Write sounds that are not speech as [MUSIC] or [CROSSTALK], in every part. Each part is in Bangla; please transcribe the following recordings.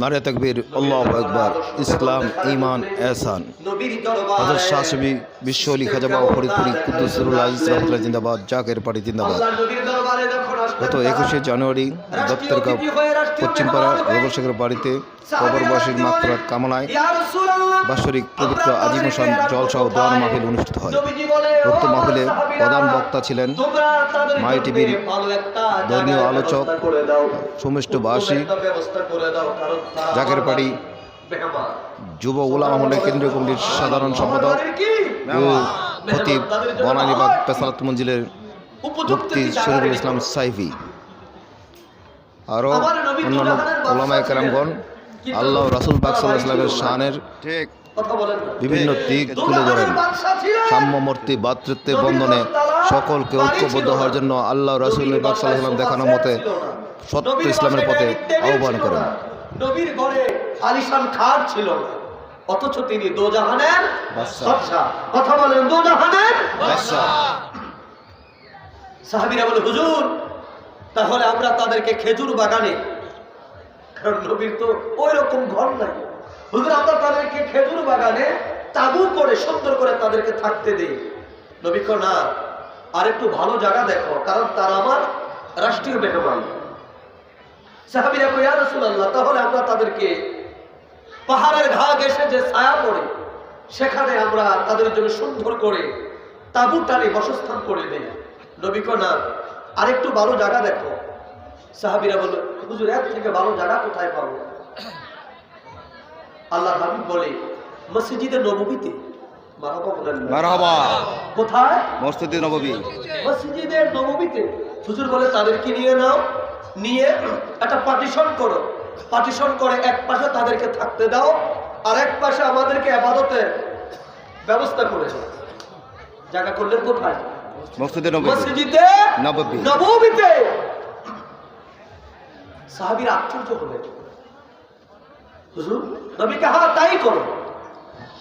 নারে তকবীর আল্লাহ একবার ইসলাম ইমান এহসান। হজরত শাহসবি বিশ্ব আলী খাজাবা ফরিদপুরি কুদ্দুসুল্লাহ আজিজ রহমতুল্লাহ জিন্দাবাদ জাকের পাড়ি জিন্দাবাদ। গত একুশে জানুয়ারি দপ্তরগাঁও পশ্চিমপাড়া রবশেখর বাড়িতে কবরবাসীর মাকফরাত কামনায় বাৎসরিক পবিত্র আজিমসান জলসহ দোয়ার মাহফিল অনুষ্ঠিত হয়। উক্ত মাহফিলে প্রধান বক্তা ছিলেন মাই টিভির ধর্মীয় আলোচক কারণ তারা জাকের বাড়ি যুব উলামা আমলের কেন্দ্রীয় কমিটির সাধারণ সম্পাদক? ও খতিব বনানীবাগ পেসালাত মঞ্জিলের জায়গা শরীফুল ইসলাম। সাইফি আরও অন্যান্য কেরামগণ আল্লাহ রাসুল পাক কিন্তু ইসলামের শানের কথা বলেন না। বিভিন্ন দিক তুলে ধরেন। সাম্যমূর্তি ভাতৃত্বের বন্ধনে সকলকে ঐক্যবদ্ধ হওয়ার জন্য আল্লাহ রাসুল পাক সাল্লাহ ইসলাম দেখানো মতে সত্য ইসলামের পথে আহ্বান করেন নবীর ঘরে আলিশান ছিল না অথচ তিনি দোজাহানের। কথা বলেন দোজাহানের বাদশা। সাহাবীরা বলে, হুজুর, তাহলে আমরা তাদেরকে খেজুর বাগানে কারণ নবীর তো ওই রকম ঘর নাই। হুজুর, আমরা তাদেরকে খেজুর বাগানে তাবু করে, সুন্দর করে তাদেরকে থাকতে দেই। নবী না, আর একটু ভালো জায়গা দেখো, কারণ তারা আমার রাষ্ট্রীয় মেহমান। সাহাবিরা কই ইয়া রাসূলুল্লাহ, তাহলে আমরা তাদেরকে পাহাড়ের ঘা এসে যে ছায়া পড়ে, সেখানে আমরা তাদের জন্য সুন্দর করে তাবু টানে বসস্থান করে দেই। নবী না। আর একটু ভালো জায়গা দেখো। সাহাবিরা বলল হুজুর এর থেকে ভালো জায়গা কোথায় পাবো? আল্লাহ হাবিব বলে মসজিদে নববীতে। মারহাবা বলেন। না। মারহাবা। কোথায়? মসজিদে নববী। মসজিদের হুজুর বলে তাদেরকে নিয়ে নাও? নিয়ে একটা পার্টিশন করো। পার্টিশন করে এক পাশে তাদেরকে থাকতে দাও আর এক পাশে আমাদেরকে ব্যবস্থা করেছে। জায়গা করলেন কোথায়? মসজিদে মসজিদে নববী। নবমীতে সাহাবীর আশ্চর্য হলেন। হুজুর নবীকে হ্যাঁ তাই করো।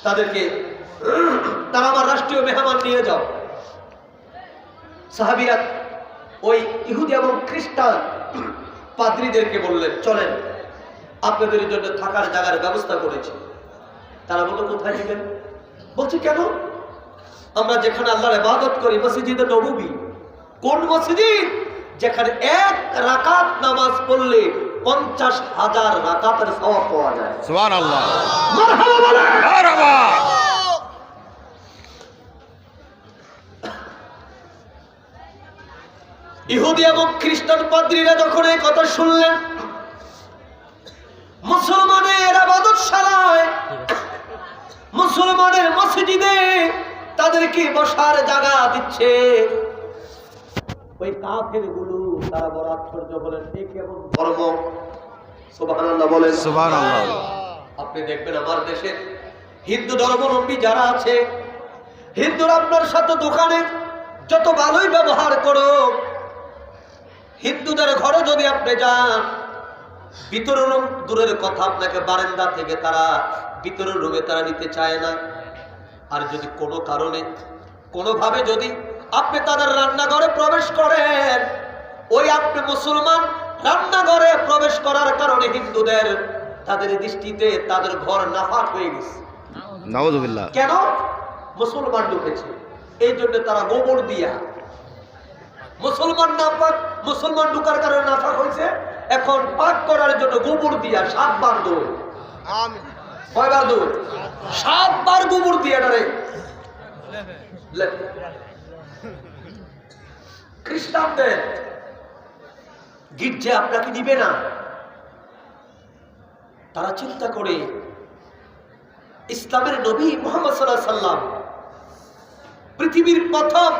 তাদেরকে তারা আমার রাষ্ট্রীয় মেহমান নিয়ে যাও। সাহাবিরা ওই ইহুদি এবং খ্রিস্টান পাদ্রীদেরকে বললেন চলেন আপনাদের জন্য থাকার জায়গার ব্যবস্থা করেছি। তারা বলল কোথায় নেবেন বলছি কেন? আমরা যেখানে আল্লাহর ইবাদত করি মসজিদে নববী কোন মসজিদ? যেখানে এক রাকাত নামাজ পড়লে পঞ্চাশ হাজার রাকাতের সওয়াব পাওয়া যায়। সুবহানাল্লাহ। মারহাবা। ইহুদি এবং খ্রিস্টান পাদ্রীরা যখন এই কথা শুনলেন মুসলমানের আবাদতশালায় মুসলমানের মসজিদে তাদেরকে বসার জায়গা দিচ্ছে। ওই কাফেরগুলো তারা বড় আশ্চর্য বলেন এই কেমন ধর্ম? সুবহানাল্লাহ বলেন সুবহানাল্লাহ। আপনি দেখবেন আমার দেশে হিন্দু ধর্মাবলম্বী যারা আছে হিন্দুরা আপনার সাথে দোকানে যত ভালোই ব্যবহার করো হিন্দুদের ঘরে যদি আপনি যান বিতরণ দূরের কথা আপনাকে বারান্দা থেকে তারা বিতরণ রুমে তারা নিতে চায় না। আর যদি কোনো কারণে কোনোভাবে যদি আপনি তাদের রান্নাঘরে প্রবেশ করেন ওই আপনি মুসলমান রান্নাঘরে প্রবেশ করার কারণে হিন্দুদের তাদের দৃষ্টিতে তাদের ঘর নাফাক হয়ে গেছে। কেন? মুসলমান ঢুকেছে। এই জন্য তারা গোবর দিয়া। মুসলমান নাপাক মুসলমান ঢুকার কারণে নাফাক হয়েছে। এখন পাক করার জন্য গোবর দিয়া সাতবার দৌড়। কয়বার দৌড়? সাতবার গোবর দিয়া। খ্রিস্টানদের গির্জে আপনাকে দিবে না। তারা চিন্তা করে, ইসলামের নবী মোহাম্মদ সাল্লাহ সাল্লাম পৃথিবীর প্রথম,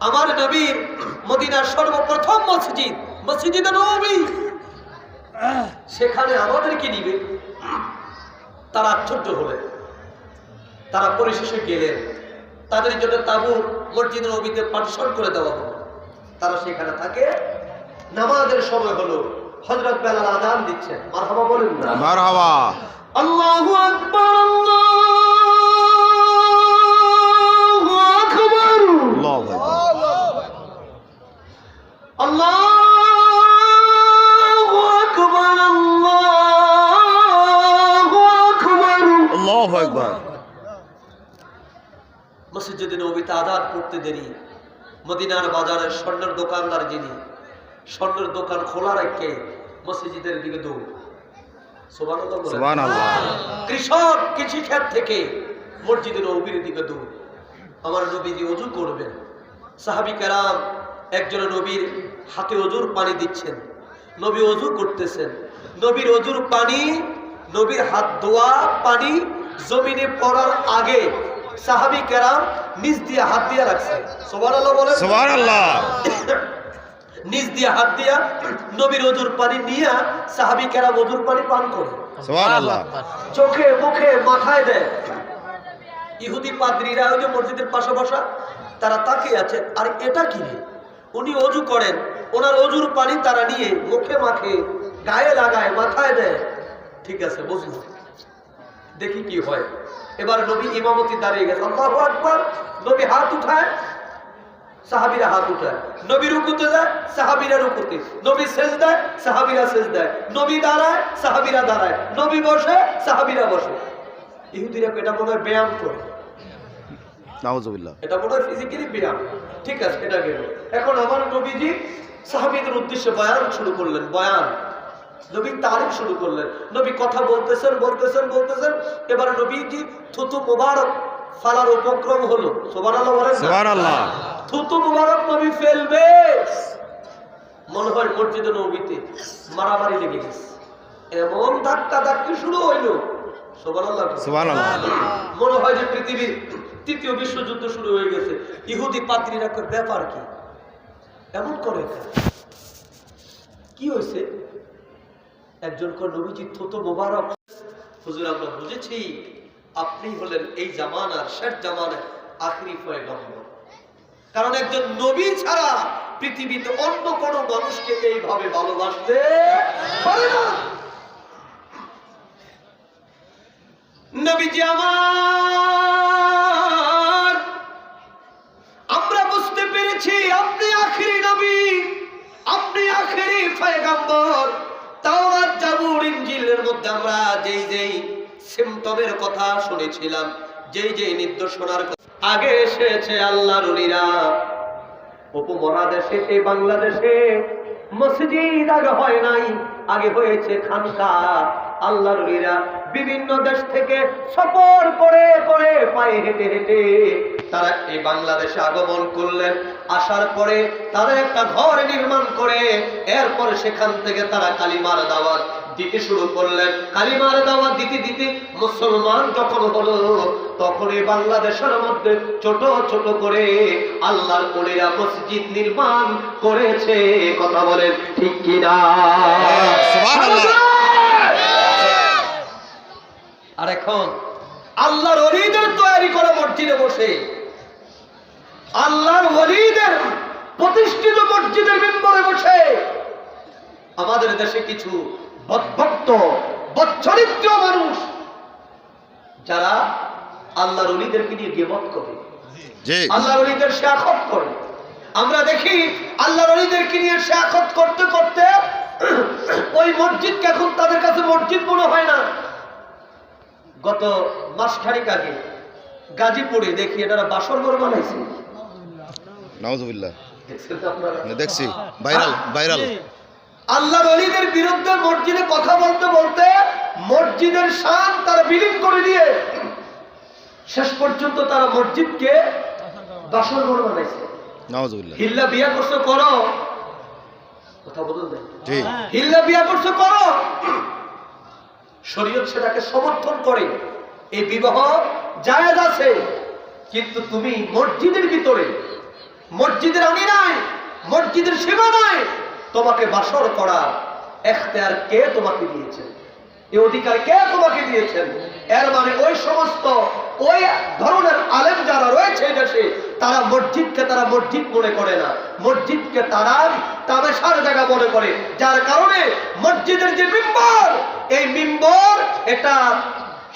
আমার নবীর মদিনার সর্বপ্রথম মসজিদ মসজিদ নবী। সেখানে আমাদেরকে নিবে। তারা আশ্চর্য হলেন। তারা পরিশেষে গেলেন। তাদের জন্য তাবু মসজিদ নবীতে পার্টিশন করে দেওয়া হলো। তারা সেখানে থাকে। নামাজের সময় হলো হজরত বেলাল আদান দিচ্ছেন। মারহাবা বলেন না। মারহাবা। আল্লাহু আকবার আল্লাহু আকবার। আল্লাহু আকবার। আল্লাহু আধার পড়তে দেরি। মদিনার বাজারের স্বর্ণের দোকানদার যিনি স্বর্ণের দোকান খোলা রেখে মসজিদের দিকে দৌড়। কৃষক থেকে মসজিদের নবীর দিকে দৌড়। আমার নবীজি অজু করবেন। সাহাবি কেরাম একজন নবীর হাতে অজুর পানি দিচ্ছেন। নবী অজু করতেছেন। নবীর অজুর পানি নবীর হাত ধোয়া পানি জমিনে পড়ার আগে সাহাবি কেরাম নিজ দিয়ে হাত দিয়ে রাখছে। সবার আলো বলে সুবহানাল্লাহ। [COUGHS] নিজ দিয়ে হাত দিয়া নবীর অজুর পানি নিয়ে সাহাবি কেরাম অজুর পানি পান করে। চোখে মুখে মাথায় দেয়। ইহুদি পাদ্রীরা ওই যে মসজিদের পাশে বসা তারা তাকিয়ে আছে আর এটা কি উনি অজু করেন। ওনার অজুর পানি তারা নিয়ে মুখে মাখে গায়ে লাগায় মাথায় দেয়। ঠিক আছে বুঝলো দেখি কি হয়। এবার নবী ইমামতি দাঁড়িয়ে গেছে। আল্লাহু আকবার। নবী হাত উঠায় সাহাবিরা হাত উঠায়। নবী রুকুতে যায় সাহাবিরা রুকুতে। নবী শেষ দেয় সাহাবিরা শেষ দেয় নবী দাঁড়ায় সাহাবিরা দাঁড়ায়। নবী বসে সাহাবিরা বসে। ইহুদিরা এটা মনে হয় ব্যায়াম করে। এটা মনে হয় ফিজিক্যালি ব্যায়াম। ঠিক আছে এটা গেল। এখন আমার নবীজি সাহাবিদের উদ্দেশ্যে বয়ান শুরু করলেন। বয়ান। নবী তারিফ শুরু করলেন। নবী কথা বলতেছেন বলতেছেন বলতেছেন। এবার নবীজি থুতু মোবারক ফালার উপক্রম হলো। থুতু মুবারক নবী ফেলবে। মনে হয় মসজিদে নবীতে মারামারি লেগে গেছে। এমন ধাক্কা ধাক্কি শুরু হইল। মনে হয় যে পৃথিবীর তৃতীয় বিশ্বযুদ্ধ শুরু হয়ে গেছে। ইহুদি পাত্রীরা ব্যাপার কি? এমন করে। কি হয়েছে একজন কয় নবীজি, থুতু মোবারক। হুজুর, আমরা বুঝেছি আপনি হলেন এই জামানার শেষ জামানার আখরি পয়গম্বর। কারণ একজন নবী ছাড়া পৃথিবীতে অন্য কোনো মানুষকে এইভাবে ভালোবাসতে পারে না। নবীজি আমার, আমরা বুঝতে পেরেছি আপনি আখেরি নবী, আপনি আখেরি পয়গম্বর। মধ্যে আমরা যেই যেই সিমটমের কথা শুনেছিলাম, যেই যেই নির্দেশনার আগে এসেছে উপমহাদেশে, এই বাংলাদেশে মসজিদ আগে হয় নাই, আগে হয়েছে খানকা বিভিন্ন দেশ থেকে সফর করে করে পায়ে হেঁটে হেঁটে তারা এই বাংলাদেশে আগমন করলেন। আসার পরে তারা একটা ঘর নির্মাণ করে, এরপরে সেখান থেকে তারা কালিমার দাওয়াত দিতে শুরু করলেন। কালিমার দাওয়াত দিতে দিতে মুসলমান যখন হলো তখন এই বাংলাদেশের মধ্যে ছোট ছোট করে আল্লাহর কোলেরা মসজিদ নির্মাণ করেছে। কথা বলেন ঠিক কিনা আর এখন আল্লাহর অলিদের তৈরি করে মসজিদে বসে আল্লাহর অলিদের প্রতিষ্ঠিত মসজিদের মেম্বরে বসে আমাদের দেশে কিছু বদভক্ত বচ্চরিত্র মানুষ যারা আল্লাহর অলিদেরকে নিয়ে গেবত করে। জি। আল্লাহর অলিদের শেয়াখত করে। আমরা দেখি আল্লাহর অলিদেরকে নিয়ে শেয়াখত করতে করতে [CLEARS THROAT] ওই মসজিদকে এখন তাদের কাছে মসজিদ মনে হয় না। গত মাসখানিক আগে গাজীপুরে দেখি এনারা বাসর ঘর বানাইছে। নাউজুবিল্লাহ? দেখছি। Viral viral. আল্লাহর অলিদের বিরুদ্ধে মসজিদে কথা বলতে বলতে মসজিদের শান তারা বিলীন করে দিয়ে শেষ পর্যন্ত তারা মসজিদকে বাসর ঘর বানাইছে। হিল্লা বিয়া করছ করো। কথা বলুন হিল্লা বিয়া করছ করো। শরীয়ত সেটাকে সমর্থন করে। এই বিবাহ জায়েজ আছে। কিন্তু তুমি মসজিদের ভিতরে মসজিদের মসজিদের সীমানায় তোমাকে বাসর করা এখতিয়ার কে তোমাকে দিয়েছেন এই অধিকার কে তোমাকে দিয়েছেন এর মানে ওই সমস্ত ওই ধরনের আলেম যারা রয়েছে দেশে, তারা মসজিদকে তারা মসজিদ মনে করে না। মসজিদকে তারা তামেশার জায়গা মনে করে। যার কারণে মসজিদের যে মিম্বর, এই মিম্বর এটা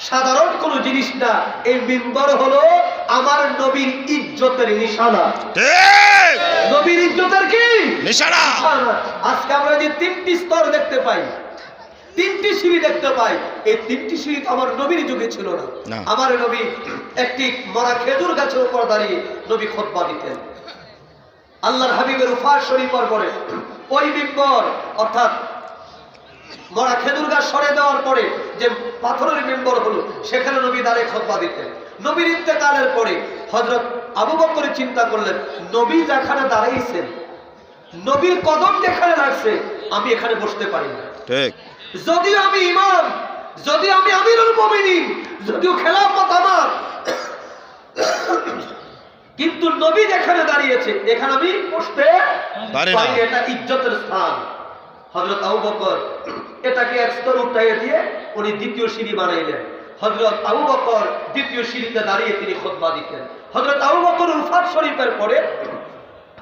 সাধারণ কোনো জিনিস না। এই মিম্বর হলো আমার নবীর ইজ্জতের নিশানা। নবীর ইজ্জতের কি নিশানা। আজকে আমরা যে তিনটি স্তর দেখতে পাই তিনটি সিঁড়ি দেখতে পাই এই তিনটি সিঁড়ি তো আমার নবীর যুগে ছিল না। আমার নবী একটি মরা খেজুর গাছের উপর দাঁড়িয়ে নবী খোদবা দিতেন আল্লাহর হাবিবের উফার শরীফর পরে ওই বিম্বর অর্থাৎ মরা খেজুর গাছ সরে দেওয়ার পরে যে পাথরের মেম্বর হলো সেখানে নবী দাঁড়িয়ে খোদবা দিতেন নবীর ইন্তেকালের পরে হজরত আবু বকরের চিন্তা করলেন নবী যেখানে দাঁড়াইছেন নবীর কদম যেখানে লাগছে আমি এখানে বসতে পারি না। ঠিক। যদিও আমি ইমাম যদি আমি আমিরুল মুমিনিন যদিও খেলাফত আমার কিন্তু নবী যেখানে দাঁড়িয়েছে এখানে আমি বসতে পারি। এটা ইজ্জতের স্থান। হযরত আবু বকর এটাকে এক স্তর উঠাইয়ে দিয়ে উনি দ্বিতীয় সিঁড়ি বানাইলেন। হযরত আবু বকর দ্বিতীয় সিঁড়িতে দাঁড়িয়ে তিনি খুতবা দিতেন। হযরত আবু বকর উফাত শরীফের পরে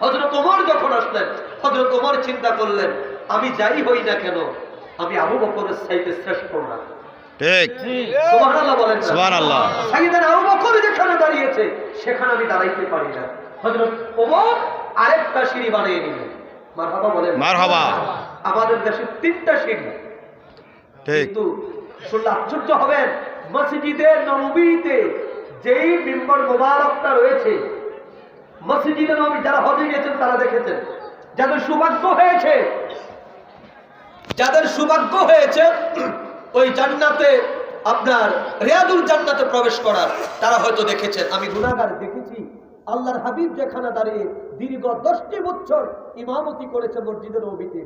হযরত ওমর যখন আসলেন হযরত ওমর চিন্তা করলেন আমি যাই হই না কেন? আমি আবু বকরের চাইতে শ্রেষ্ঠ না। ঠিক। সুবহানাল্লাহ বলেন সুবহানাল্লাহ। সাইয়েদনা আবু বকর যেখানে দাঁড়িয়েছে সেখানে আমি দাঁড়াইতে পারি না। হযরত ওমর আরেকটা সিঁড়ি বানিয়ে নিলেন। মারহাবা বলেন। মারহাবা। আমাদের দেশে তিনটা সিঁড়ি। ঠিক। কিন্তু শুনলে আশ্চর্য হবেন মসজিদে নবীতে যেই মিম্বর মোবারকটা রয়েছে, মসজিদে নবী যারা হজে গিয়েছেন তারা দেখেছেন, যাদের সৌভাগ্য হয়েছে, যাদের সৌভাগ্য হয়েছে, ওই জান্নাতে আপনার রেয়াদুল জান্নাতে প্রবেশ করার, তারা হয়তো দেখেছেন। আমি গুনাগার দেখেছি, আল্লাহর হাবিব যেখানে দাঁড়িয়ে দীর্ঘ দশটি বছর ইমামতি করেছে মসজিদের নবীতে,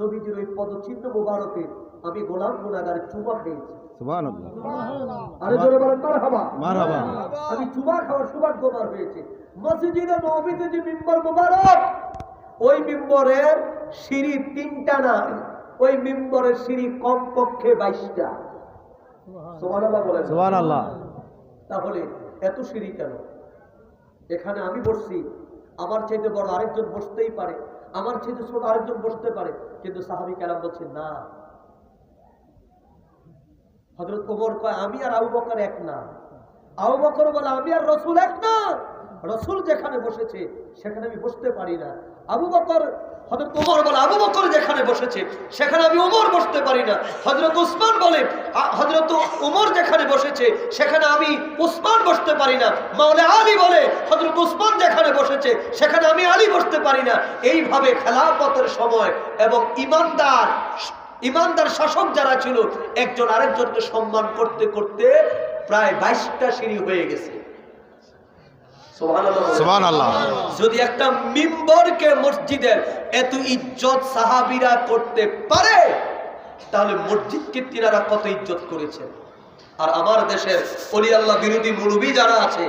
নবীজির ওই পদচিহ্ন মোবারকে আমি গোলাম গুনাগার চুমা খেয়েছি আরে জোরে বলেন মারহাবা। মারহাবা। আমি চুমা খাওয়ার সৌভাগ্যবার হয়েছে। মসজিদে নবীতে যে মিম্বর মোবারক ওই মিম্বরের সিঁড়ি তিনটা না ওই মিম্বরের সিঁড়ি কমপক্ষে বাইশটা। সুবহানাল্লাহ। বলেন। তাহলে এত সিঁড়ি কেন? এখানে আমি বসছি আমার চাইতে বড় আরেকজন বসতেই পারে আমার চাইতে ছোট আরেকজন বসতে পারে কিন্তু সাহাবি কালাম বলছে না হজরত ওমর কয়, আমি আর আবু বকর এক না। আবু বকর বলে, আমি আর রসুল এক না। রসুল যেখানে বসেছে, সেখানে আমি বসতে পারি না। আবু বকর হজরত ওমর বলে, আবু বকর যেখানে বসেছে, সেখানে আমি ওমর বসতে পারি না। হজরত উসমান বলে হজরত ওমর যেখানে বসেছে, সেখানে আমি উসমান বসতে পারি না। মাওলা আলী বলে হজরত উসমান যেখানে বসেছে, সেখানে আমি আলী বসতে পারি না। এইভাবে খেলাপথের সময় এবং ইমানদার ইমানদার শাসক যারা ছিল একজন আরেকজনকে সম্মান করতে করতে প্রায় বাইশটা সিঁড়ি হয়ে গেছে। যদি একটা মিম্বরকে মসজিদের এত ইজ্জত সাহাবিরা করতে পারে তাহলে মসজিদকে তিনারা কত ইজ্জত করেছেন? আর আমার দেশের অলি আল্লাহ বিরোধী মুরবি যারা আছে